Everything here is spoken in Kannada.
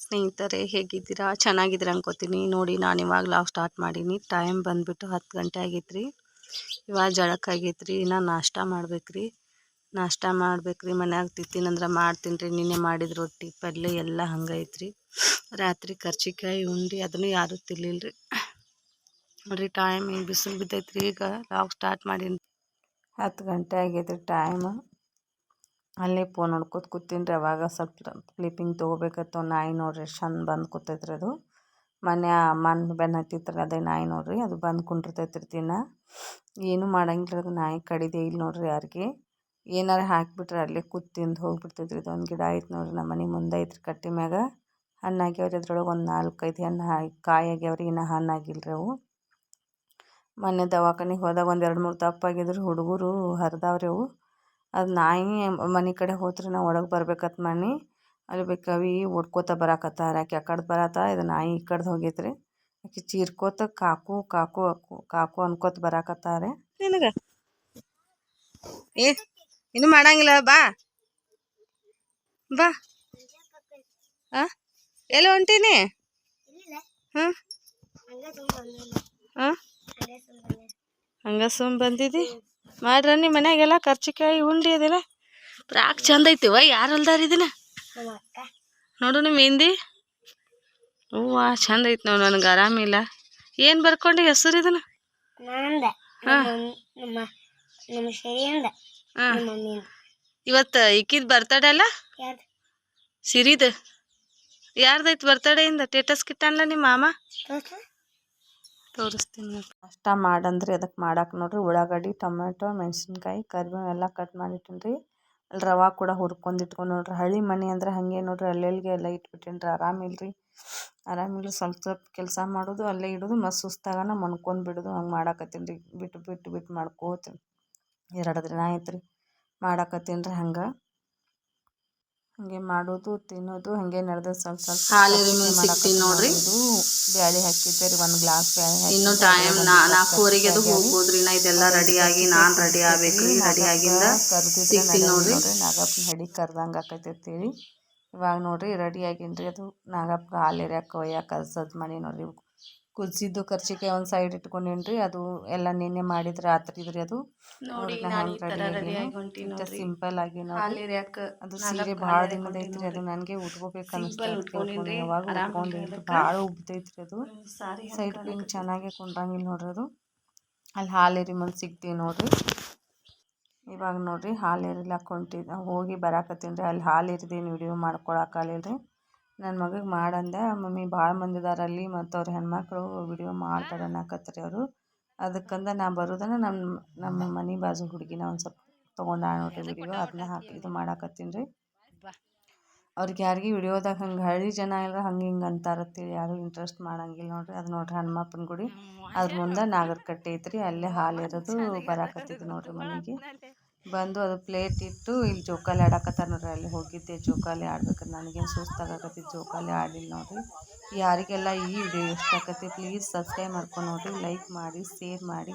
ಸ್ನೇಹಿತರೆ, ಹೇಗಿದ್ದೀರಾ? ಚೆನ್ನಾಗಿದ್ದೀರಾ ಅನ್ಕೋತೀನಿ. ನೋಡಿ, ನಾನು ಇವಾಗ ಲಾವ್ ಸ್ಟಾರ್ಟ್ ಮಾಡೀನಿ. ಟೈಮ್ ಬಂದುಬಿಟ್ಟು ಹತ್ತು ಗಂಟೆ ಆಗೈತ್ರಿ. ಇವಾಗ ಜಳಕ್ಕೆ ಆಗೈತ್ರಿ. ಇನ್ನು ನಾಷ್ಟ ಮಾಡ್ಬೇಕ್ರಿ. ನಾಷ್ಟ ಮಾಡ್ಬೇಕ್ರಿ. ಮನ್ಯಾಗ ತಿತ್ತೀನಂದ್ರೆ ಮಾಡ್ತೀನಿ ರೀ ನಿನ್ನೆ ಮಾಡಿದ ರೊಟ್ಟಿ ಪಲ್ಯ ಎಲ್ಲ ಹಂಗೈತ್ರಿ ರಾತ್ರಿ ಕರ್ಚಿಕಾಯಿ, ಉಂಡಿ ಅದನ್ನು ಯಾರೂ ತಿನ್ಲಿಲ್ಲ ರೀ ನೋಡಿರಿ ಟೈಮ್ ಈಗ ಬಿಸಿಲು ಬಿದ್ದೈತ್ರಿ. ಈಗ ಲಾವ್ ಸ್ಟಾರ್ಟ್ ಮಾಡೀನಿ. ಹತ್ತು ಗಂಟೆ ಆಗೈತ್ರಿ ಟೈಮ್ ಅಲ್ಲೇ ಫೋನ್ ನೋಡ್ಕೊತ ಕೂತೀನಿ ರೀ ಅವಾಗ ಸ್ವಲ್ಪ ಸ್ಲೀಪಿಂಗ್ ತೊಗೋಬೇಕತ್ತು ನಾಯಿ ನೋಡ್ರಿ ಚಂದ ಬಂದು ಕೂತೈತ್ರಿ ಅದು. ಮೊನ್ನೆ ಅಮ್ಮನ ಬೆನ್ನು ಹತ್ತಿತ್ರ, ಅದೇ ನಾಯಿ ನೋಡ್ರಿ, ಅದು ಬಂದು ಕುಂಡಿರ್ತೈತೆ ರೀ ದಿನ. ಏನೂ ಮಾಡಂಗಿಲ್ಲ ಅದು, ನಾಯಿ ಕಡಿದೆ ಇಲ್ಲ ನೋಡ್ರಿ ಯಾರಿಗೆ. ಏನಾರ ಹಾಕಿಬಿಟ್ರೆ ಅಲ್ಲೇ ಕೂತ್ ತಿಂದು ಹೋಗ್ಬಿಡ್ತೈತ್ರಿ ಇದೊಂದು ಗಿಡ ಐತೆ ನೋಡ್ರಿ, ನಮ್ಮ ಮನೆ ಮುಂದೆ ಐತ್ರಿ ಕಟ್ಟಿ ಮ್ಯಾಗ. ಹಣ್ಣು ಆಗ್ಯಾವ್ರಿ ಅದ್ರೊಳಗೆ ಒಂದು ನಾಲ್ಕೈದು ಹಣ್ಣು ಕಾಯಿ ಆಗ್ಯಾವ್ರಿ ಇನ್ನೂ ಹಣ್ಣು ಆಗಿಲ್ಲ ರೀ ಅವು. ಮೊನ್ನೆ ದವಾಖಾನಿಗೆ ಹೋದಾಗ ಒಂದು ಎರಡು ಮೂರು ತಪ್ಪಾಗಿದ್ರು, ಹುಡುಗರು ಹರಿದವ್ರಿ ಅವು. ಅದು ನಾಯಿ ಮನೆ ಕಡೆ ಹೋದ್ರೆ ನಾವು ಒಳಗೆ ಅಂತ ಮನೆ ಅಲ್ಲಿ ಬೇಕವಿ ಓಡ್ಕೋತ ಬರಾಕತ್ತಾರ. ಆಕೆ ಆ ಕಡೆ ಬರತ್ತ ಇದು ನಾಯಿ ಈ ಕಡ್ದು ಹೋಗೈತ್ರಿ. ಆಕೆ ಚೀರ್ಕೋತ ಕಾಕು ಕಾಕು ಕಾಕು ಅನ್ಕೋತ ಬರಾಕತ್ತಾರೆ. ನಿನಗ? ಏ, ಇನ್ನು ಮಾಡಂಗಿಲ್ಲ. ಬಾ. ಬಾ. ಆ? ಎಲ್ಲಿ ಹೊಂಟೀನಿ? ಹಾಂ? ಹಾಂ? ಹಂಗ ಸುಮ್ ಬಂದಿದ್ದಿ ಮಾಡ್ರ ನಿಮ್ಮ ಮನ್ಯಾಗೆಲ್ಲ ಕರ್ಚಿಕಾಯಿ ಉಂಡಿ ಅದೆಲ್ಲ ಪ್ರಾಕ್ ಚಂದ ಐತಿವ ಯಾರು ಅಲ್ದಾರ ಇದನ್ನ ನೋಡು ನಿಮ್ಮ ಹಿಂದಿ ಹೂವ ಚಂದ ಐತಿ ನೋಡು ನನಗೆ ಆರಾಮಿಲ್ಲ ಏನು ಬರ್ಕೊಂಡು ಹೆಸರು ಇದನ್ನ? ಇವತ್ತು ಇಕ್ಕಿದ ಬರ್ತಡೆ ಅಲ್ಲ? ಸಿರಿದ. ಯಾರ್ದೈತಿ ಇಂದ? ಟೇಟಸ್ ಕಿಟ್ಟಲ್ಲ ನಿಮ್ಮ ಮಾಮ? ತೋರಿಸ್ತೀನಿ ಅಷ್ಟ ಮಾಡಂದ್ರಿ ಅದಕ್ಕೆ ಮಾಡಕ್ಕೆ ನೋಡ್ರಿ. ಉಳ್ಳಾಗಡ್ಡಿ ಟೊಮೆಟೊ ಮೆಣಸಿನ್ಕಾಯಿ ಕರಿಬೇವು ಎಲ್ಲ ಕಟ್ ಮಾಡಿಟ್ಟಿನಿ ಅಲ್ಲಿ ರವೆ ಕೂಡ ಹುರ್ಕೊಂಡು ಇಟ್ಕೊಂಡು ನೋಡ್ರಿ. ಹಳ್ಳಿ ಮನೆ ಅಂದ್ರೆ ಹಾಗೆ ನೋಡ್ರಿ. ಅಲ್ಲೆಲ್ಲಿಗೆ ಎಲ್ಲ ಇಟ್ಬಿಟ್ಟೀನಿ ರೀ. ಆರಾಮಿಲ್ಲ ರೀ ಆರಾಮಿಲ್ಲ ಸ್ವಲ್ಪ ಸ್ವಲ್ಪ ಕೆಲಸ ಮಾಡೋದು, ಅಲ್ಲೇ ಇಡೋದು, ಮತ್ತು ಸುಸ್ತಾಗನ ಮನ್ಕೊಂಡು ಬಿಡೋದು. ಹಂಗೆ ಮಾಡಾಕತ್ತೀನಿ ರೀ. ಬಿಟ್ಟು ಬಿಟ್ಟು ಬಿಟ್ಟು ಮಾಡ್ಕೋತೀನಿ. ಎರಡು ದಿನ ಆಯ್ತು ರೀ. ಮಾಡಾಕತ್ತೀನಿ ರೀ ಹಂಗೆ. ಹಾಗೆ ಮಾಡೋದು ತಿನ್ನೋದು ಹಾಗೆ ನಡೆದ ಸ್ವಲ್ಪ ಸ್ವಲ್ಪ ಸಿಗ್ತೀನಿ ನೋಡ್ರಿ. ಬ್ಯಾಳಿ ಬ್ಯಾಳೆ ಹಾಕಿದ್ದೆ ರೀ ಒಂದು ಗ್ಲಾಸ್ ಬ್ಯಾಳಿ ಹಾಕಿ ಇನ್ನು ಟೈಮ್ ನಾಲ್ಕೂವರೆಗೆ ಅದು ಹೋಗ್ಬೋದ್ರಿ ನಾ ಇದೆಲ್ಲ ರೆಡಿ ಆಗಿ ನಾನ್ ರೆಡಿ ಆಗ್ಬೇಕ್ರಿ ರೆಡಿ ಆಗಿಂದ ಸಿಗ್ತೀನಿ ನೋಡ್ರಿ. ನಾಗಪ್ಪನ ಹಡಿ ಕರ್ದಂಗೆ ಆಕೈತೈತಿ ಇವಾಗ ನೋಡ್ರಿ ರೆಡಿ ಆಗೀನಿ ಅದು. ನಾಗಪ್ಪ ಹಾಲು ಎರ್ಯಾಕ ಒಯ್ಯಾಕ ಕಲ್ಸೋದು ಮಾಡಿ ನೋಡ್ರಿ. ಕುದಿಸಿದ್ದು ಕರ್ಚಿಕಾಯಿ ಒಂದು ಸೈಡ್ ಇಟ್ಕೊಂಡೇನಿ ರೀ ಅದು ಎಲ್ಲ ನಿನ್ನೆ ಮಾಡಿದ ರಾತ್ರಿ ಇದ್ರಿ ಅದು. ನೋಡಿ ಸಿಂಪಲ್ ಆಗಿ ಅದು ಸೀರೆ ಭಾಳ ದಿನದ ಐತ್ರಿ ಅದು. ನನಗೆ ಉಟ್ಕೋಬೇಕು ಬಹಳ ರೀ. ಯಾವಾಗ ಭಾಳ ಉಬ್ತೈತ್ರಿ ಅದು. ಸೈಡ್ ಪಿಂಗ್ ಚೆನ್ನಾಗಿ ಕುಂಡ್ರಂಗಿಲ್ಲ ನೋಡ್ರಿ ಅದು. ಅಲ್ಲಿ ಹಾಲು ಎರಿ ಮುಂದೆ ಸಿಗ್ತೀವಿ ನೋಡ್ರಿ. ಇವಾಗ ನೋಡ್ರಿ ಹಾಲು ಎರಿಲಾಕ ಹೊಂಟಿದ್ದ ಹೋಗಿ ಬರಾಕತ್ತೀನಿ ರೀ. ಅಲ್ಲಿ ಹಾಲು ಏರಿದೇನು ವಿಡಿಯೋ ಮಾಡ್ಕೊಳಕ್ಕಾಗಲಿಲ್ಲ ರೀ ನನ್ನ ಮಗಗೆ ಮಾಡಂದೆ. ಮಮ್ಮಿ ಭಾಳ ಮಂದಿ ಅಲ್ಲಿ ಮತ್ತು ಅವ್ರ ಹೆಣ್ಮಕ್ಳು ವಿಡಿಯೋ ಮಾಡ್ತಾರೆ ಅನ್ನಕತ್ರಿ ಅವರು. ಅದಕ್ಕಂದ ನಾ ಬರೋದನ್ನ ನಮ್ಮ ನಮ್ಮ ಮನೆ ಬಾಜು ಹುಡುಗಿನ ಒಂದು ಸ್ವಲ್ಪ ತೊಗೊಂಡ ನೋಡ್ರಿ ವಿಡಿಯೋ ಅದನ್ನ ಹಾಕಿ ಇದು ಮಾಡಾಕತ್ತೀನಿ ರೀ. ಅವ್ರಿಗೆ ಯಾರಿಗೆ ವಿಡಿಯೋದಾಗ ಹಂಗೆ ಹಳ್ಳಿ ಜನ ಎಲ್ಲ ಹಂಗೆ ಹಿಂಗೆ ಅಂತಾರತ್ತೇಳಿ ಯಾರು ಇಂಟ್ರೆಸ್ಟ್ ಮಾಡಂಗಿಲ್ಲ ನೋಡ್ರಿ. ಅದು ನೋಡ್ರಿ ಹನುಮಪ್ಪನ ಗುಡಿ. ಅದ್ರ ಮುಂದೆ ನಾಗರಕಟ್ಟೆ ಐತ್ರಿ. ಅಲ್ಲೇ ಹಾಲು ಇರೋದು ಬರಾಕತ್ತಿದ್ದು ನೋಡ್ರಿ ಮನೆಗೆ. ಬಂದು ಅದು ಪ್ಲೇಟ್ ಇಟ್ಟು ಇಲ್ಲಿ ಜೋಕಾಲಿ ಆಡಕತ್ತಾರ ನೋಡ್ರಿ, ಅಲ್ಲಿ ಹೋಗಿದ್ದೆ ಜೋಕಾಲಿ ಆಡ್ಬೇಕಾದ್ರೆ ನನಗೇನು ಸುಸ್ತಾಗಕತ್ತಿತ್ತು ಜೋಕಾಲಿ ಆಡಿಲ್ಲ ನೋಡ್ರಿ. ಯಾರಿಗೆಲ್ಲ ಈ ವಿಡಿಯೋ ಇಷ್ಟ ಆಗತ್ತೆ ಪ್ಲೀಸ್ ಸಬ್ಸ್ಕ್ರೈಬ್ ಮಾಡ್ಕೊಂಡು ನೋಡ್ರಿ. ಲೈಕ್ ಮಾಡಿ ಶೇರ್ ಮಾಡಿ.